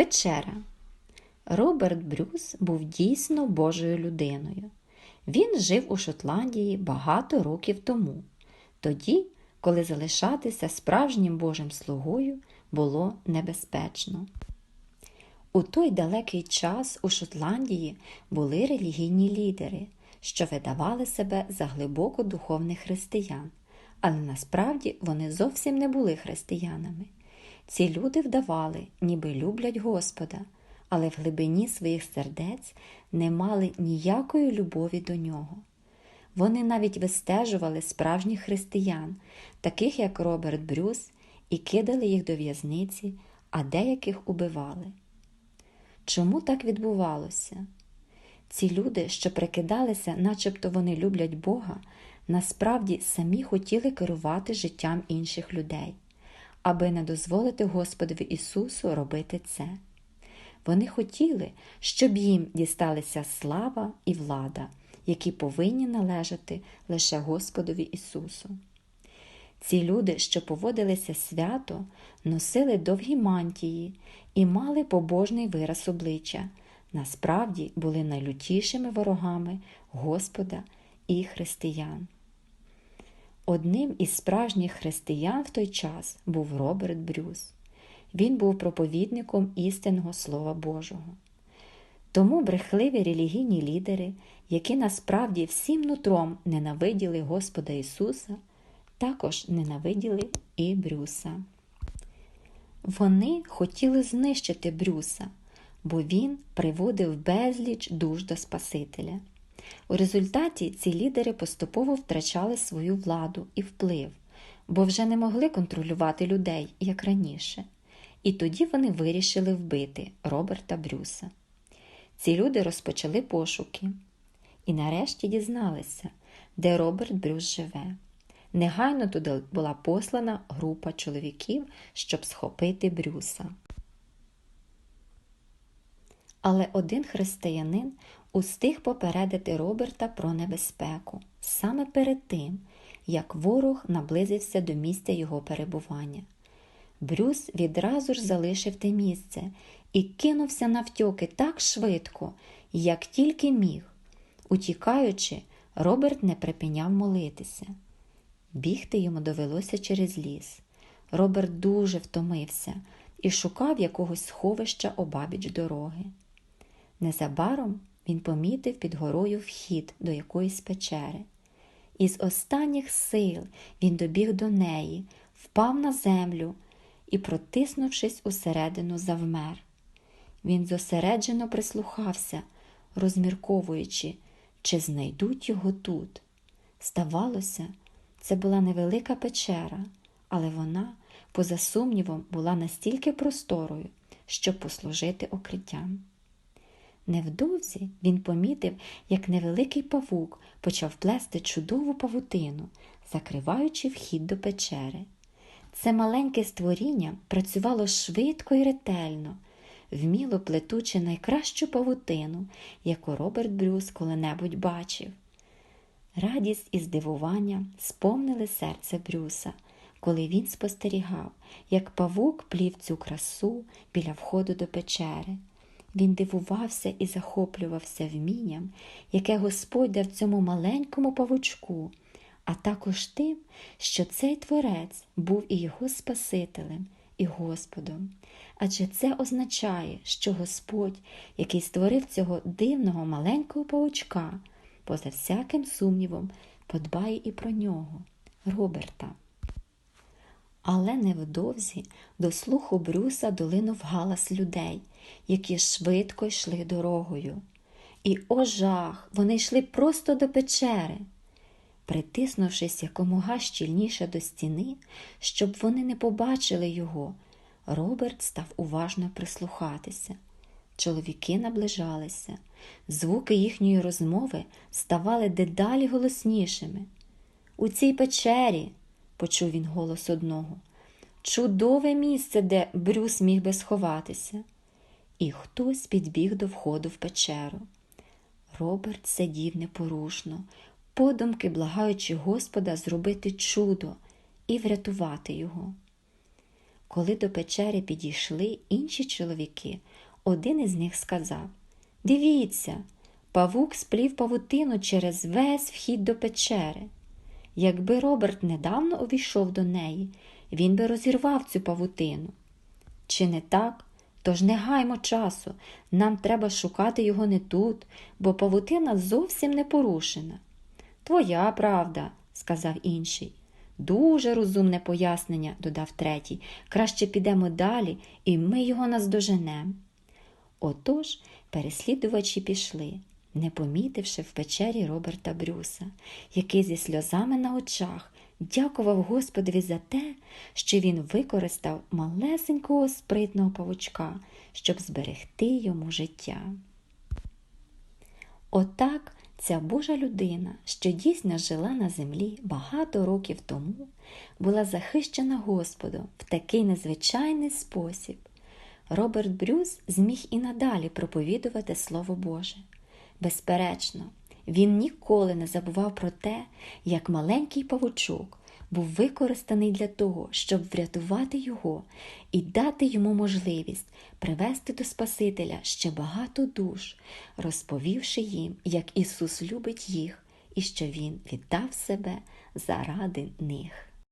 Печера. Роберт Брюс був дійсно Божою людиною. Він жив у Шотландії багато років тому, тоді, коли залишатися справжнім Божим слугою було небезпечно. У той далекий час у Шотландії були релігійні лідери, що видавали себе за глибоко духовних християн, але насправді вони зовсім не були християнами. Ці люди вдавали, ніби люблять Господа, але в глибині своїх сердець не мали ніякої любові до нього. Вони навіть вистежували справжніх християн, таких як Роберт Брюс, і кидали їх до в'язниці, а деяких убивали. Чому так відбувалося? Ці люди, що прикидалися, начебто вони люблять Бога, насправді самі хотіли керувати життям інших людей, аби не дозволити Господові Ісусу робити це. Вони хотіли, щоб їм дісталися слава і влада, які повинні належати лише Господові Ісусу. Ці люди, що поводилися свято, носили довгі мантії і мали побожний вираз обличчя, насправді були найлютішими ворогами Господа і християн. Одним із справжніх християн в той час був Роберт Брюс. Він був проповідником істинного Слова Божого. Тому брехливі релігійні лідери, які насправді всім нутром ненавиділи Господа Ісуса, також ненавиділи і Брюса. Вони хотіли знищити Брюса, бо він приводив безліч душ до Спасителя. У результаті ці лідери поступово втрачали свою владу і вплив, бо вже не могли контролювати людей, як раніше. І тоді вони вирішили вбити Роберта Брюса. Ці люди розпочали пошуки і нарешті дізналися, де Роберт Брюс живе. Негайно туди була послана група чоловіків, щоб схопити Брюса. Але один християнин устиг попередити Роберта про небезпеку саме перед тим, як ворог наблизився до місця його перебування. Брюс відразу ж залишив те місце і кинувся навтьоки так швидко, як тільки міг. Утікаючи, Роберт не припиняв молитися. Бігти йому довелося через ліс. Роберт дуже втомився і шукав якогось сховища обабіч дороги. Незабаром він помітив під горою вхід до якоїсь печери. Із останніх сил він добіг до неї, впав на землю і, протиснувшись усередину, завмер. Він зосереджено прислухався, розмірковуючи, чи знайдуть його тут. Здавалося, це була невелика печера, але вона, поза сумнівом, була настільки просторою, щоб послужити укриттям. Невдовзі він помітив, як невеликий павук почав плести чудову павутину, закриваючи вхід до печери. Це маленьке створіння працювало швидко і ретельно, вміло плетучи найкращу павутину, яку Роберт Брюс коли-небудь бачив. Радість і здивування сповнили серце Брюса, коли він спостерігав, як павук плів цю красу біля входу до печери. Він дивувався і захоплювався вмінням, яке Господь дав цьому маленькому павучку, а також тим, що цей творець був і його Спасителем, і Господом. Адже це означає, що Господь, який створив цього дивного маленького павучка, поза всяким сумнівом, подбає і про нього, Роберта. Але невдовзі до слуху Брюса долинув галас людей, які швидко йшли дорогою. І о жах, вони йшли просто до печери. Притиснувшись якомога щільніше до стіни, щоб вони не побачили його, Роберт став уважно прислухатися. Чоловіки наближалися, звуки їхньої розмови ставали дедалі голоснішими. У цій печері, почув він голос одного, чудове місце, де Брюс міг би сховатися. І хтось підбіг до входу в печеру. Роберт сидів непорушно, подумки благаючи Господа зробити чудо і врятувати його. Коли до печери підійшли інші чоловіки, один із них сказав Дивіться, павук сплів павутину через весь вхід до печери. Якби Роберт недавно увійшов до неї, він би розірвав цю павутину. Чи не так? Тож не гаймо часу, нам треба шукати його не тут, бо павутина зовсім не порушена. Твоя правда, сказав інший. Дуже розумне пояснення, додав третій. Краще підемо далі, і ми його наздоженемо. Отож переслідувачі пішли, не помітивши в печері Роберта Брюса, який зі сльозами на очах дякував Господові за те, що він використав малесенького спритного павучка, щоб зберегти йому життя. Отак ця Божа людина, що дійсно жила на землі багато років тому, була захищена Господом в такий незвичайний спосіб. Роберт Брюс зміг і надалі проповідувати Слово Боже. Безперечно, він ніколи не забував про те, як маленький павучок був використаний для того, щоб врятувати його і дати йому можливість привести до Спасителя ще багато душ, розповівши їм, як Ісус любить їх і що Він віддав себе заради них.